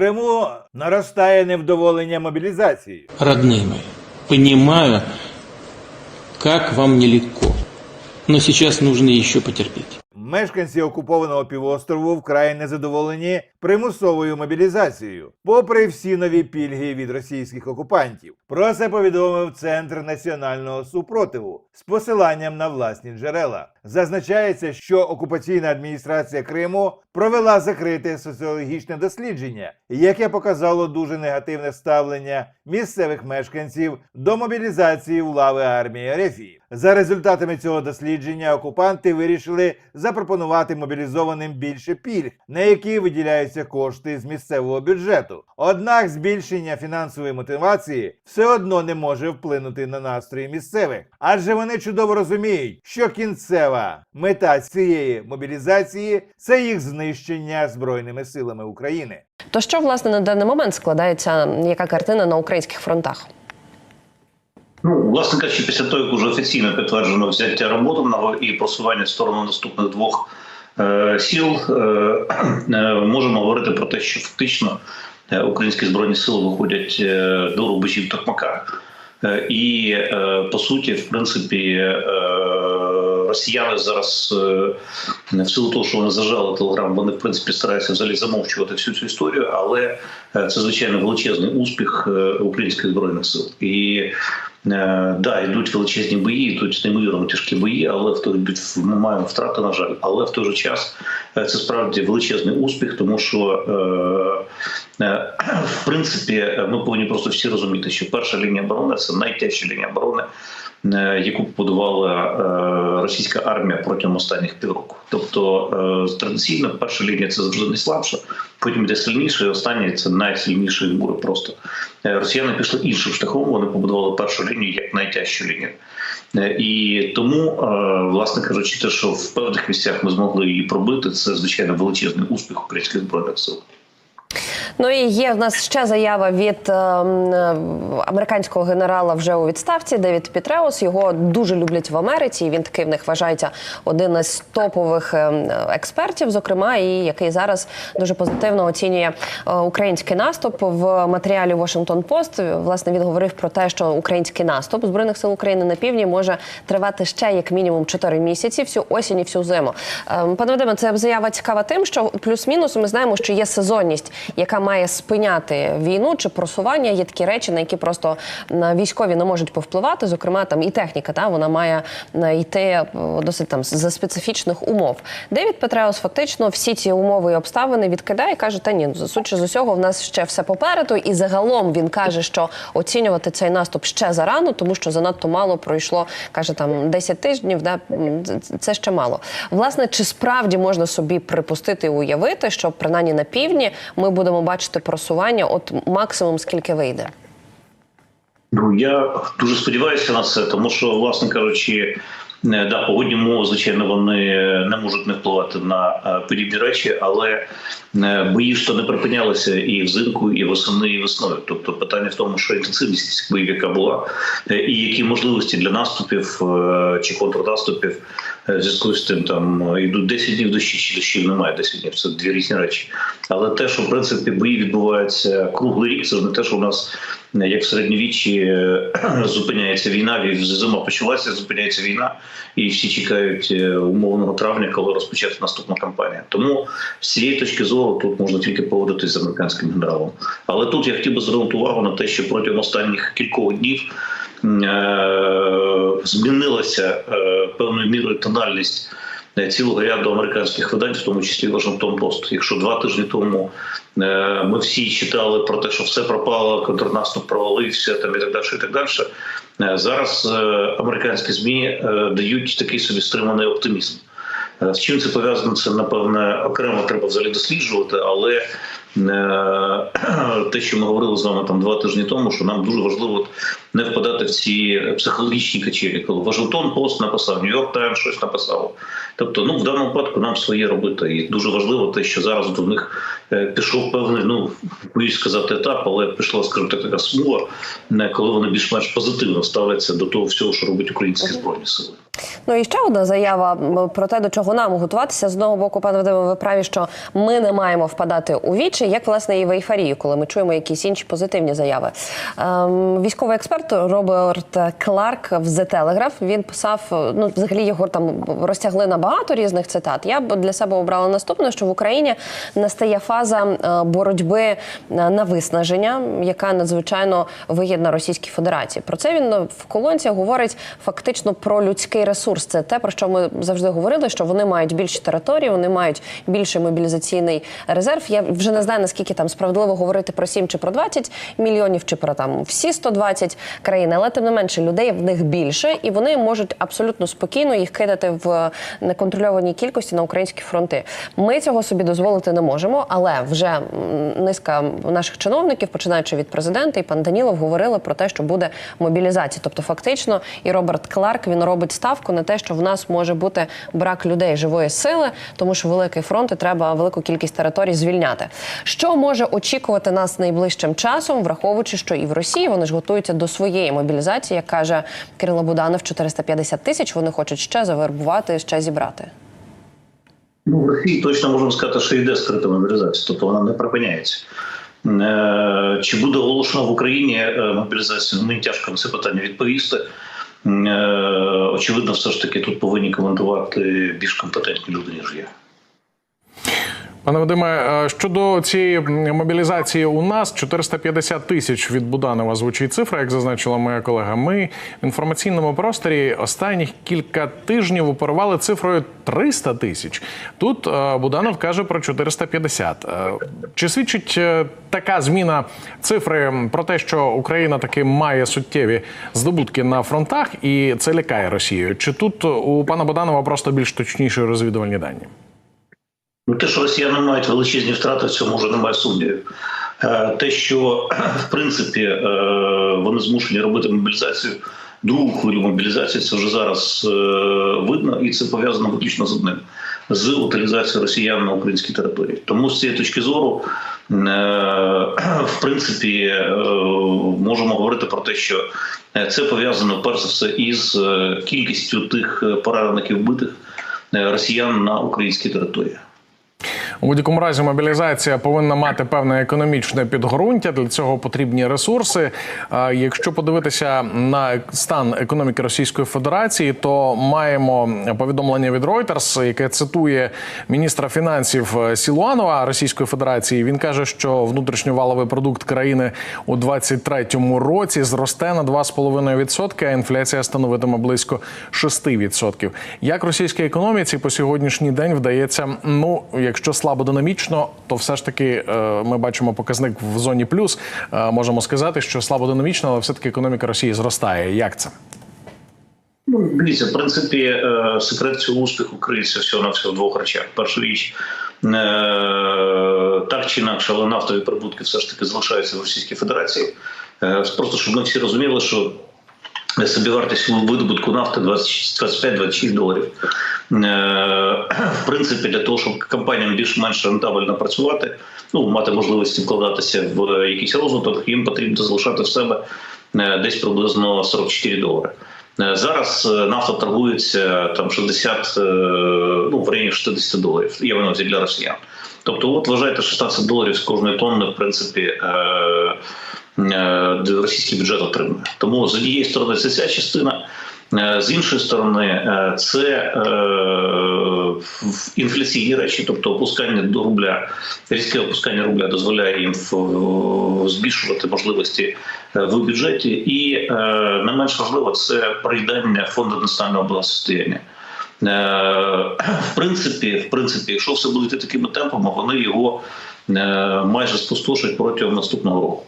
Криму наростає невдоволення мобілізацією. Родные мои, понимаю, как вам нелегко, но сейчас нужно еще потерпеть. Мешканці окупованого півострову вкрай незадоволені примусовою мобілізацією, попри всі нові пільги від російських окупантів. Про це повідомив Центр національного супротиву з посиланням на власні джерела. Зазначається, що окупаційна адміністрація Криму провела закрите соціологічне дослідження, яке показало дуже негативне ставлення місцевих мешканців до мобілізації в лави армії Рефії. За результатами цього дослідження окупанти вирішили запропонувати мобілізованим більше пільг, на які виділяються кошти з місцевого бюджету. Однак збільшення фінансової мотивації все одно не може вплинути на настрої місцевих, адже вони чудово розуміють, що кінцева мета цієї мобілізації це їх знищення збройними силами України. То що власне на даний момент складається яка картина на українських фронтах? Ну, власне кажучи, після того, як уже офіційно підтверджено взяття Роботиного і просування в сторону наступних двох е, сіл, е, е, можемо говорити про те, що фактично українські збройні сили виходять е, до рубежів Токмака. Е, І е, по суті, в принципі, е, росіяни зараз е, в силу того, що вони зажали телеграм, вони в принципі стараються взагалі замовчувати всю цю історію, але е, це звичайно величезний успіх е, українських збройних сил. І Е, Да, йдуть величезні бої, йдуть неймовірно тяжкі бої, але в той ми маємо втрати, на жаль. Але в той же час е, це справді величезний успіх, тому що е, е, в принципі е, ми повинні просто всі розуміти, що перша лінія оборони це найтяжча лінія оборони. е, Яку побудувала е, російська армія протягом останніх півроку, тобто е, традиційно перша лінія це завжди найслабша, потім йде сильніше, і останнє це найсильніший буде просто. Е, Росіяни пішли іншим шляхом. Вони побудували першу лінію як найтяжчу лінію. Е, І тому, е, власне кажучи, те, що в певних місцях ми змогли її пробити, це звичайно величезний успіх українських збройних сил. Ну і є в нас ще заява від е, е, американського генерала вже у відставці Девід Пітреус. Його дуже люблять в Америці. і Він такий в них вважається один із топових е, експертів, зокрема, і який зараз дуже позитивно оцінює е, український наступ в матеріалі Washington Post. Власне він говорив про те, що український наступ збройних сил України на півдні може тривати ще як мінімум 4 місяці, всю осінь і всю зиму. Е, Пане Вадиме, це заява цікава тим, що плюс-мінус ми знаємо, що є сезонність, яка має спиняти війну чи просування. Є такі речі, на які просто військові не можуть повпливати. Зокрема, там і техніка, та вона має е, йти е, досить там за специфічних умов. Девід Петреус фактично всі ці умови і обставини відкидає каже: та ні, судячи з усього, в нас ще все попереду. І загалом він каже, що оцінювати цей наступ ще зарано, тому що занадто мало пройшло. каже там 10 тижнів. Да це- ще мало. Власне, чи справді можна собі припустити і уявити, що принаймні на півдні ми будемо бачити просування, от максимум скільки вийде? Ну я дуже сподіваюся на це, тому що, власне кажучи, да, погодні умови, звичайно, вони не можуть не впливати на е, подібні речі, але е, бої ж то не припинялися і взимку, і восени, і весною. Тобто питання в тому, що інтенсивність боїв, яка була, е, і які можливості для наступів е, чи контрнаступів е, зв'язку з тим, там е, йдуть 10 днів дощі чи дощів немає 10 днів. Це дві різні речі. Але те, що в принципі бої відбуваються круглий рік, це ж не те, що у нас е, як в середньовіччі е, зупиняється війна, ві- зима почалася, зупиняється війна, і всі чекають е, умовного травня, коли розпочати наступна кампанія. Тому з цієї точки зору тут можна тільки погодитись з американським генералом. Але тут я хотів би звернути увагу на те, що протягом останніх кількох днів е, змінилася певною мірою тональність цілого ряду американських видань, в тому числі Вашингтон Пост. Якщо два тижні тому е, ми всі читали про те, що все пропало, контрнаступ провалився, там і так далі, і так далі. е, Зараз е, американські змі е, дають такий собі стриманий оптимізм. Е, З чим це пов'язано, це напевне окремо треба взагалі досліджувати, але е, те, що ми говорили з вами там два тижні тому, що нам дуже важливо не впадати в ці психологічні качелі, коли Вашингтон Пост написав, Нью-Йорк Таймс щось написав. Тобто, ну в даному випадку нам своє робити. І дуже важливо те, що зараз до них е, пішов певний, ну боюсь сказати етап, але пішла, скажімо так, така смуга, коли вони більш-менш позитивно ставляться до того всього, що робить українські збройні сили. Ну і ще одна заява про те, до чого нам готуватися. З одного боку, пане Вадиме, ви праві, що ми не маємо впадати у вічі, як власне і в ейфорію, коли ми чуємо якісь інші позитивні заяви. Ем, військовий експерт Роберт Кларк в The Telegraph, Він писав, ну взагалі його там розтягли на багато різних цитат. Я б для себе обрала наступне, що в Україні настає фаза е, боротьби е, на виснаження, яка надзвичайно вигідна Російській Федерації. Про це він е, в колонці говорить фактично про людський ресурс. Це те, про що ми завжди говорили, що вони мають більші території, вони мають більший мобілізаційний резерв. Я вже не знаю наскільки там справедливо говорити про 7 чи про 20 мільйонів, чи про там всі 120 країн, але тим не менше людей в них більше, і вони можуть абсолютно спокійно їх кидати в неконтрольованій кількості на українські фронти. Ми цього собі дозволити не можемо, але вже низка наших чиновників, починаючи від президента і пан Данілов, говорили про те, що буде мобілізація. Тобто, фактично, і Роберт Кларк він робить ставку на те, що в нас може бути брак людей живої сили, тому що великий фронт і треба велику кількість територій звільняти. Що може очікувати нас найближчим часом, враховуючи, що і в Росії вони ж готуються до своєї мобілізації, як каже Кирило Буданов, 450 тисяч. Вони хочуть ще завербувати, ще зібрати. Ну, в Росії точно можемо сказати, що йде скрита мобілізація, тобто вона не припиняється. Е, Чи буде оголошена в Україні е, мобілізація? Мені тяжко на це питання відповісти. Е, Очевидно, все ж таки тут повинні коментувати більш компетентні люди, ніж я. Пане Вадиме, е, щодо цієї мобілізації у нас 450 тисяч від Буданова звучить цифра, як зазначила моя колега. Ми в інформаційному просторі останніх кілька тижнів оперували цифрою 300 тисяч. Тут е, Буданов каже про 450. Е, Чи свідчить така зміна цифри про те, що Україна таки має суттєві здобутки на фронтах, і це лякає Росію? Чи тут у пана Буданова просто більш точніші розвідувальні дані? Ну, те, що росіяни мають величезні втрати, в цьому вже немає сумнівів. Е, Те, що в принципі е, вони змушені робити мобілізацію, другу хвилю мобілізації, це вже зараз е, видно, і це пов'язано виключно з одним з утилізацією росіян на українській території. Тому з цієї точки зору, в принципі, можемо говорити про те, що це пов'язано перш за все із кількістю тих поранених і вбитих росіян на українській території. У будь-якому разі мобілізація повинна мати певне економічне підґрунтя. Для цього потрібні ресурси. Якщо подивитися на стан економіки Російської Федерації, то маємо повідомлення від Reuters, яке цитує міністра фінансів Сілуанова Російської Федерації. Він каже, що внутрішньоваловий продукт країни у 2023 році зросте на 2,5%, а інфляція становитиме близько 6%. Як російській економіці по сьогоднішній день вдається, ну якщо слабо динамічно, то все ж таки е, ми бачимо показник в зоні плюс. Е, Можемо сказати, що слабо динамічно, але все таки економіка Росії зростає. Як це? Ну, дивіться, в принципі, е, секрет цього успіху криється всього на всього двох речах. Перша річ, так чи інакше, але нафтові прибутки все ж таки залишаються в Російській Федерації. Просто щоб ми всі розуміли, що собівартість видобутку нафти 25-26 доларів. Е, В принципі, для того, щоб компаніям більш-менш рентабельно працювати, ну мати можливості вкладатися в якийсь розвиток, їм потрібно залишати в себе е, десь приблизно 44 долари. Е, Зараз нафта торгується там 60, е, ну в районі 60 доларів. Я маю для росіян. Тобто, от вважайте 16 доларів з кожної тонни, в принципі, е, російський бюджет отримує. Тому з однієї сторони це ця частина. Е, З іншої сторони, е, це е, інфляційні речі, тобто опускання до рубля, різке опускання рубля дозволяє їм в- збільшувати можливості е, в бюджеті, і е, не менш важливо це проїдання фонду національного благосостояння. Е, В принципі, в принципі, якщо все буде йти такими темпами, вони його е, майже спустошать протягом наступного року.